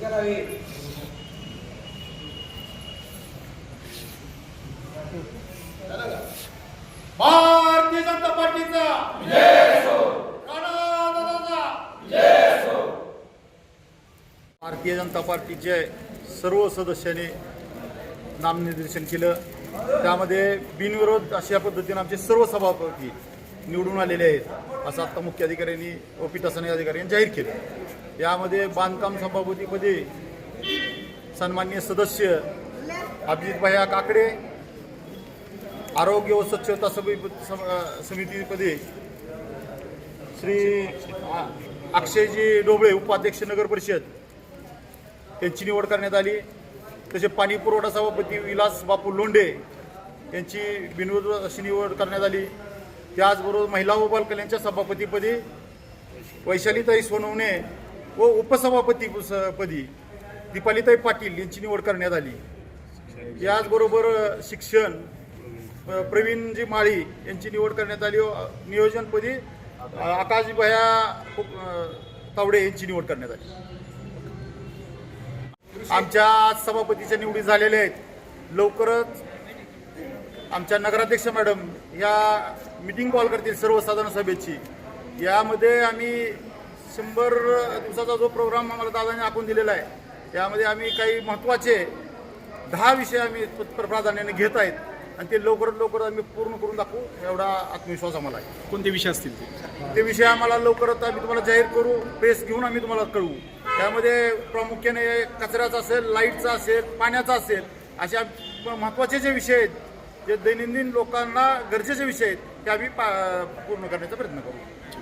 करावी भारतीय जनता पार्टीचा. भारतीय जनता पार्टीचे सर्व सदस्यांनी नामनिर्देशन केलं. त्यामध्ये बिनविरोध अशा पद्धतीने आमचे सर्व सभापती निवडून आलेले आहेत असं आता मुख्य अधिकाऱ्यांनी व पीठासनी अधिकाऱ्यांनी जाहीर केलं. यामध्ये बांधकाम सभापतीपदी सन्माननीय सदस्य अभिजित भया काकडे आरोग्य व स्वच्छता समी- सम- समितीपदी श्री अक्षयजी डोबळे उपाध्यक्ष नगर परिषद यांची निवड करण्यात आली. तसे पाणी पुरवठा सभापती विलास बापू लोंढे यांची बिनविरोध अशी निवड करण्यात आली. त्याचबरोबर महिला व बालकल्याणच्या सभापतीपदी वैशालीताई सोनवणे व उपसभापती पदी दीपालीताई पाटील यांची निवड करण्यात आली. याचबरोबर शिक्षण प्रवीणजी माळी यांची निवड करण्यात आली. व नियोजनपदी आकाशभया तावडे यांची निवड करण्यात आली. आमच्या आज सभापतीच्या निवडी झालेल्या आहेत. लवकरच आमच्या नगराध्यक्ष मॅडम या मिटिंग कॉल करतील सर्वसाधारण सभेची. यामध्ये आम्ही शंभर दिवसाचा जो प्रोग्राम आम्हाला दादाने आखून दिलेला आहे यामध्ये आम्ही काही महत्त्वाचे दहा विषय आम्ही प्र- प्राधान्याने घेत आहेत आणि ते लवकरात लवकर आम्ही पूर्ण करून दाखवू एवढा आत्मविश्वास आम्हाला आहे. कोणते विषय असतील ते? ते विषय आम्हाला लवकरच आम्ही तुम्हाला जाहीर करू प्रेस घेऊन आम्ही तुम्हाला कळवू. त्यामध्ये प्रामुख्याने कचऱ्याचा असेल लाईटचा असेल पाण्याचा असेल अशा महत्त्वाचे जे विषय आहेत जे दैनंदिन लोकांना गरजेचे विषय आहेत ते आम्ही पा पूर्ण करण्याचा प्रयत्न करू.